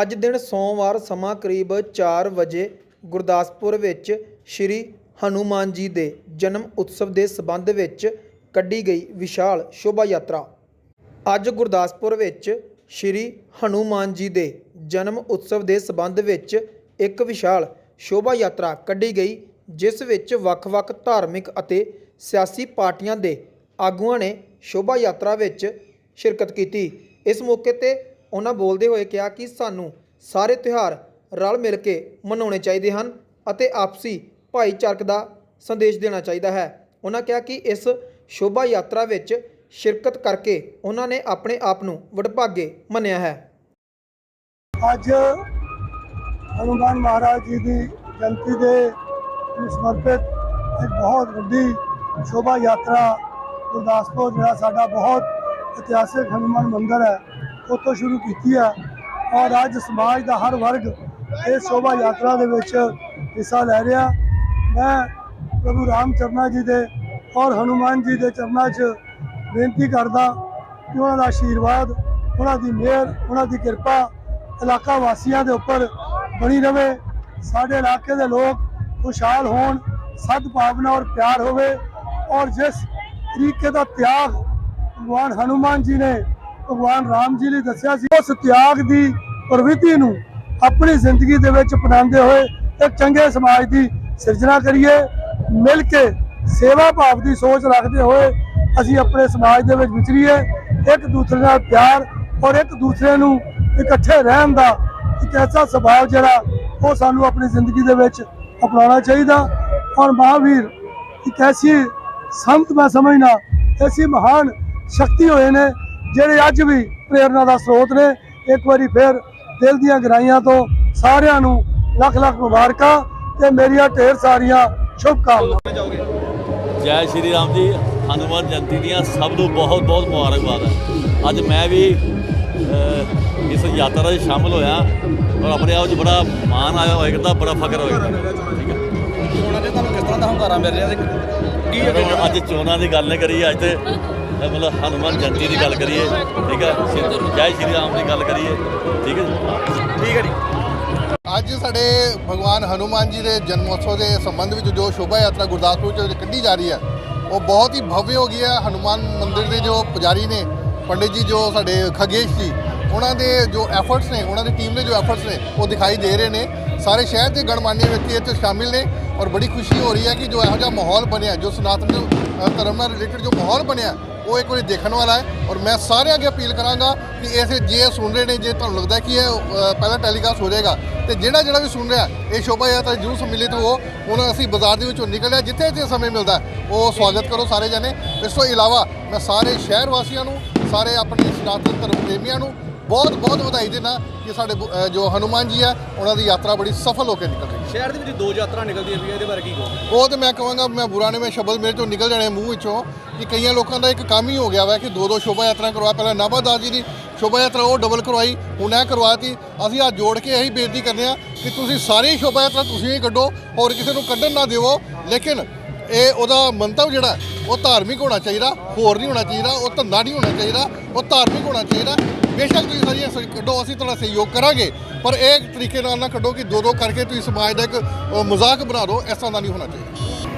ਅੱਜ ਦਿਨ ਸੋਮਵਾਰ ਸਮਾਂ ਕਰੀਬ 4 ਵਜੇ ਗੁਰਦਾਸਪੁਰ ਵਿੱਚ ਸ਼੍ਰੀ ਹਨੂਮਾਨ ਜੀ ਦੇ ਜਨਮ ਉਤਸਵ ਦੇ ਸਬੰਧ ਵਿੱਚ ਕੱਢੀ ਗਈ ਵਿਸ਼ਾਲ ਸ਼ੋਭਾ ਯਾਤਰਾ। ਅੱਜ ਗੁਰਦਾਸਪੁਰ ਵਿੱਚ ਸ਼੍ਰੀ ਹਨੂਮਾਨ ਜੀ ਦੇ ਜਨਮ ਉਤਸਵ ਦੇ ਸਬੰਧ ਵਿੱਚ ਇੱਕ ਵਿਸ਼ਾਲ ਸ਼ੋਭਾ ਯਾਤਰਾ ਕੱਢੀ ਗਈ, ਜਿਸ ਵਿੱਚ ਵੱਖ-ਵੱਖ ਧਾਰਮਿਕ ਅਤੇ ਸਿਆਸੀ ਪਾਰਟੀਆਂ ਦੇ ਆਗੂਆਂ ਨੇ ਸ਼ੋਭਾ ਯਾਤਰਾ ਵਿੱਚ ਸ਼ਿਰਕਤ ਕੀਤੀ। ਇਸ ਮੌਕੇ ਤੇ ਉਹਨਾਂ ਬੋਲਦੇ ਹੋਏ ਕਿਹਾ ਕਿ ਸਾਨੂੰ ਸਾਰੇ ਤਿਉਹਾਰ ਰਲ ਮਿਲ ਕੇ ਮਨਾਉਣੇ ਚਾਹੀਦੇ ਹਨ ਅਤੇ ਆਪਸੀ ਭਾਈਚਾਰਕ ਦਾ ਸੰਦੇਸ਼ ਦੇਣਾ ਚਾਹੀਦਾ ਹੈ। ਉਹਨਾਂ ਕਿਹਾ ਕਿ ਇਸ ਸ਼ੋਭਾ ਯਾਤਰਾ ਵਿੱਚ ਸ਼ਿਰਕਤ ਕਰਕੇ ਉਹਨਾਂ ਨੇ ਆਪਣੇ ਆਪ ਨੂੰ ਵਡਭਾਗੇ ਮੰਨਿਆ ਹੈ। ਅੱਜ ਹਨੂਮਾਨ ਮਹਾਰਾਜ ਜੀ ਦੀ ਜਯੰਤੀ ਦੇ ਸਮਰਪਿਤ ਇੱਕ ਬਹੁਤ ਵੱਡੀ ਸ਼ੋਭਾ ਯਾਤਰਾ ਗੁਰਦਾਸਪੁਰ, ਜਿਹੜਾ ਸਾਡਾ ਬਹੁਤ ਇਤਿਹਾਸਿਕ ਹਨੂਮਾਨ ਮੰਦਿਰ ਹੈ। ਉੱਥੋਂ ਸ਼ੁਰੂ ਕੀਤੀ ਹੈ ਔਰ ਅੱਜ ਸਮਾਜ ਦਾ ਹਰ ਵਰਗ ਇਸ ਸ਼ੋਭਾ ਯਾਤਰਾ ਦੇ ਵਿੱਚ ਹਿੱਸਾ ਲੈ ਰਿਹਾ। ਮੈਂ ਪ੍ਰਭੂ ਰਾਮ ਚਰਨਾ ਜੀ ਦੇ ਔਰ ਹਨੂਮਾਨ ਜੀ ਦੇ ਚਰਨਾਂ 'ਚ ਬੇਨਤੀ ਕਰਦਾ ਕਿ ਉਹਨਾਂ ਦਾ ਆਸ਼ੀਰਵਾਦ ਉਹਨਾਂ ਦੀ ਮਿਹਰ, ਉਹਨਾਂ ਦੀ ਕਿਰਪਾ ਇਲਾਕਾ ਵਾਸੀਆਂ ਦੇ ਉੱਪਰ ਬਣੀ ਰਵੇ। ਸਾਡੇ ਇਲਾਕੇ ਦੇ ਲੋਕ ਖੁਸ਼ਹਾਲ ਹੋਣ, ਸਦਭਾਵਨਾ ਔਰ ਪਿਆਰ ਹੋਵੇ। ਔਰ ਜਿਸ ਤਰੀਕੇ ਦਾ ਤਿਆਗ ਭਗਵਾਨ ਹਨੂਮਾਨ ਜੀ ਨੇ ਭਗਵਾਨ ਰਾਮ ਜੀ ਨੇ ਦੱਸਿਆ ਸੀ, ਉਸ ਤਿਆਗ ਦੀ ਪ੍ਰਵਿਰਤੀ ਨੂੰ ਆਪਣੀ ਜ਼ਿੰਦਗੀ ਦੇ ਵਿੱਚ ਅਪਣਾਉਂਦੇ ਹੋਏ ਇੱਕ ਚੰਗੇ ਸਮਾਜ ਦੀ ਸਿਰਜਣਾ ਕਰੀਏ, ਮਿਲ ਕੇ ਸੇਵਾ ਭਾਵ ਦੀ ਸੋਚ ਰੱਖਦੇ ਹੋਏ ਅਸੀਂ ਆਪਣੇ ਸਮਾਜ ਦੇ ਵਿੱਚ ਵਿਚਰੀਏ, ਇੱਕ ਦੂਸਰੇ ਨਾਲ ਪਿਆਰ ਔਰ ਇੱਕ ਦੂਸਰੇ ਨੂੰ ਇਕੱਠੇ ਰਹਿਣ ਦਾ ਇੱਕ ਐਸਾ ਸੁਭਾਅ ਜਿਹੜਾ ਉਹ ਸਾਨੂੰ ਆਪਣੀ ਜ਼ਿੰਦਗੀ ਦੇ ਵਿੱਚ ਅਪਣਾਉਣਾ ਚਾਹੀਦਾ। ਔਰ ਮਹਾਵੀਰ, ਇੱਕ ਐਸੀ ਸੰਤ ਮੈਂ ਸਮਝਣਾ ਐਸੀ ਮਹਾਨ ਸ਼ਕਤੀ ਹੋਏ ਨੇ ਜਿਹੜੇ ਅੱਜ ਵੀ ਪ੍ਰੇਰਣਾ ਦਾ ਸਰੋਤ ਨੇ ਇੱਕ ਵਾਰੀ ਫਿਰ ਦਿਲ ਦੀਆਂ ਗਹਿਰਾਈਆਂ ਤੋਂ ਸਾਰਿਆਂ ਨੂੰ ਲੱਖ ਲੱਖ ਮੁਬਾਰਕਾਂ ਤੇ ਮੇਰੀਆਂ ਢੇਰ ਸਾਰੀਆਂ ਸ਼ੁਭਕਾਮਨਾਵਾਂ। ਜੈ ਸ਼੍ਰੀ ਰਾਮ ਜੀ ਹਨੂਮਾਨ ਜਯੰਤੀ ਦੀਆਂ ਸਭ ਨੂੰ ਬਹੁਤ ਬਹੁਤ ਮੁਬਾਰਕਬਾਦ ਹੈ। ਅੱਜ ਮੈਂ ਵੀ ਇਸ ਯਾਤਰਾ 'ਚ ਸ਼ਾਮਲ ਹੋਇਆ ਔਰ ਆਪਣੇ ਆਪ 'ਚ ਬੜਾ ਮਾਣ ਆਇਆ ਹੋਇਆ ਕਰਦਾ ਬੜਾ ਫਖਰ ਹੋਇਆ। ਠੀਕ ਹੈ। ਚੋਣਾਂ ਦੇ ਤੁਹਾਨੂੰ ਕਿਸ ਤਰ੍ਹਾਂ ਦਾ ਹੁੰਗਾਰਾ ਮਿਲ ਰਿਹਾ? ਤੇ ਕੀ ਅੱਜ ਚੋਣਾਂ ਦੀ ਗੱਲ ਨਹੀਂ ਕਰੀਏ ਅੱਜ ਤੇ ਮਤਲਬ ਹਨੂਮਾਨ ਜਯੰਤੀ ਦੀ ਗੱਲ ਕਰੀਏ, ਠੀਕ ਹੈ? ਜੈ ਸ਼੍ਰੀ ਰਾਮ ਦੀ ਗੱਲ ਕਰੀਏ, ਠੀਕ ਹੈ ਜੀ? ਠੀਕ ਹੈ ਜੀ। ਅੱਜ ਸਾਡੇ ਭਗਵਾਨ ਹਨੂਮਾਨ ਜੀ ਦੇ ਜਨਮੋਤਸਵ ਦੇ ਸੰਬੰਧ ਵਿੱਚ ਜੋ ਸ਼ੋਭਾ ਯਾਤਰਾ ਗੁਰਦਾਸਪੁਰ ਚ ਕੱਢੀ ਜਾ ਰਹੀ ਹੈ, ਉਹ ਬਹੁਤ ਹੀ ਭਵਯ ਹੋ ਗਈ ਹੈ। ਹਨੂਮਾਨ ਮੰਦਿਰ ਦੇ ਜੋ ਪੁਜਾਰੀ ਨੇ, ਪੰਡਿਤ ਜੀ ਜੋ ਸਾਡੇ ਖਗੇਸ਼ ਜੀ, ਉਹਨਾਂ ਦੇ ਜੋ ਐਫਰਟਸ ਨੇ, ਉਹਨਾਂ ਦੀ ਟੀਮ ਦੇ ਜੋ ਐਫਰਟਸ ਨੇ, ਉਹ ਦਿਖਾਈ ਦੇ ਰਹੇ ਨੇ। ਸਾਰੇ ਸ਼ਹਿਰ ਦੇ ਗਣਮਾਨਿਆ ਵਿਅਕਤੀ ਇੱਥੇ ਸ਼ਾਮਿਲ ਨੇ ਔਰ ਬੜੀ ਖੁਸ਼ੀ ਹੋ ਰਹੀ ਹੈ ਕਿ ਜੋ ਇਹੋ ਜਿਹਾ ਮਾਹੌਲ ਬਣਿਆ, ਜੋ ਸਨਾਤਨ ਧਰਮ ਨਾਲ ਰਿਲੇਟਡ ਜੋ ਮਾਹੌਲ ਬਣਿਆ ਉਹ ਇੱਕ ਵਾਰੀ ਦੇਖਣ ਵਾਲਾ ਹੈ ਔਰ ਮੈਂ ਸਾਰਿਆਂ ਅੱਗੇ ਅਪੀਲ ਕਰਾਂਗਾ ਕਿ ਇਸ ਜੇ ਸੁਣ ਰਹੇ ਨੇ ਜੇ ਤੁਹਾਨੂੰ ਲੱਗਦਾ ਕਿ ਇਹ ਅ, ਪਹਿਲਾਂ ਟੈਲੀਕਾਸਟ ਹੋ ਜਾਏਗਾ ਤੇ ਜਿਹੜਾ ਜਿਹੜਾ ਵੀ ਸੁਣ ਰਿਹਾ ਇਹ ਸ਼ੋਭਾ ਯਾਤਰਾ ਜਰੂਰ ਸੰਮਿਲਿਤ ਹੋ। ਹੁਣ ਅਸੀਂ ਬਾਜ਼ਾਰ ਦੇ ਵਿੱਚੋਂ ਨਿਕਲਿਆ ਜਿੱਥੇ ਜਿੱਥੇ ਸਮੇਂ ਮਿਲਦਾ ਹੈ, ਉਹ ਸਵਾਗਤ ਕਰੋ ਸਾਰੇ ਜਣੇ। ਇਸ ਤੋਂ ਇਲਾਵਾ ਮੈਂ ਸਾਰੇ ਸ਼ਹਿਰ ਵਾਸੀਆਂ ਨੂੰ ਸਾਰੇ ਆਪਣੇ ਸਨਾਤਨ ਧਰਮ ਪ੍ਰੇਮੀਆਂ ਨੂੰ ਬਹੁਤ ਬਹੁਤ ਵਧਾਈ ਦੇਣਾ ਕਿ ਸਾਡੇ ਜੋ ਹਨੂਮਾਨ ਜੀ ਹੈ ਉਹਨਾਂ ਦੀ ਯਾਤਰਾ ਬੜੀ ਸਫਲ ਹੋ ਕੇ ਨਿਕਲ ਰਹੀ ਹੈ। ਸ਼ਹਿਰ ਦੇ ਵਿੱਚ ਦੋ ਯਾਤਰਾ ਨਿਕਲਦੀਆਂ ਪਈਆਂ ਇਹਦੇ ਬਾਰੇ ਕੀ ਕਹੋਗੇ? ਉਹ ਤੇ ਮੈਂ ਕਹਾਂਗਾ ਮੈਂ ਬੁਰਾ ਨਹੀਂ ਮੈਂ ਸ਼ਬਦ ਮੇਰੇ ਚੋਂ ਨਿਕਲ ਜਾਣੇ ਮੂੰਹ ਵਿੱਚੋਂ ਕਿ ਕਈਆਂ ਲੋਕਾਂ ਦਾ ਇੱਕ ਕੰਮ ਹੀ ਹੋ ਗਿਆ ਵਾ ਕਿ ਦੋ ਦੋ ਸ਼ੋਭਾ ਯਾਤਰਾ ਕਰਵਾ ਪਹਿਲਾਂ ਨਾਭਾਦਾਸ ਜੀ ਦੀ ਸ਼ੋਭਾ ਯਾਤਰਾ ਉਹ ਡਬਲ ਕਰਵਾਈ ਹੁਣ ਇਹ ਕਰਵਾਤੀ। ਅਸੀਂ ਅੱਜ ਜੋੜ ਕੇ ਇਹੀ ਬੇਨਤੀ ਕਰਦੇ ਹਾਂ ਕਿ ਤੁਸੀਂ ਸਾਰੀ ਸ਼ੋਭਾ ਯਾਤਰਾ ਤੁਸੀਂ ਹੀ ਕੱਢੋ ਹੋਰ ਕਿਸੇ ਨੂੰ ਕੱਢਣ ਨਾ ਦਿਓ। ਲੇਕਿਨ ਇਹ ਉਹਦਾ ਮੰਤਵ ਜਿਹੜਾ ਉਹ ਧਾਰਮਿਕ ਹੋਣਾ ਚਾਹੀਦਾ, ਹੋਰ ਨਹੀਂ ਹੋਣਾ ਚਾਹੀਦਾ, ਉਹ ਧੰਦਾ ਨਹੀਂ ਹੋਣਾ ਚਾਹੀਦਾ, ਉਹ ਧਾਰਮਿਕ ਹੋਣਾ ਚਾਹੀਦਾ। ਬੇਸ਼ੱਕ ਤੁਸੀਂ ਸਾਰੀਆਂ ਕੱਢੋ, ਅਸੀਂ ਤੁਹਾਡਾ ਸਹਿਯੋਗ ਕਰਾਂਗੇ, ਪਰ ਇਹ ਤਰੀਕੇ ਨਾਲ ਨਾ ਕੱਢੋ ਕਿ ਦੋ ਦੋ ਕਰਕੇ ਤੁਸੀਂ ਸਮਾਜ ਦਾ ਇੱਕ ਮਜ਼ਾਕ ਬਣਾ ਦਿਓ, ਇਸ ਤਰ੍ਹਾਂ ਦਾ ਨਹੀਂ ਹੋਣਾ ਚਾਹੀਦਾ।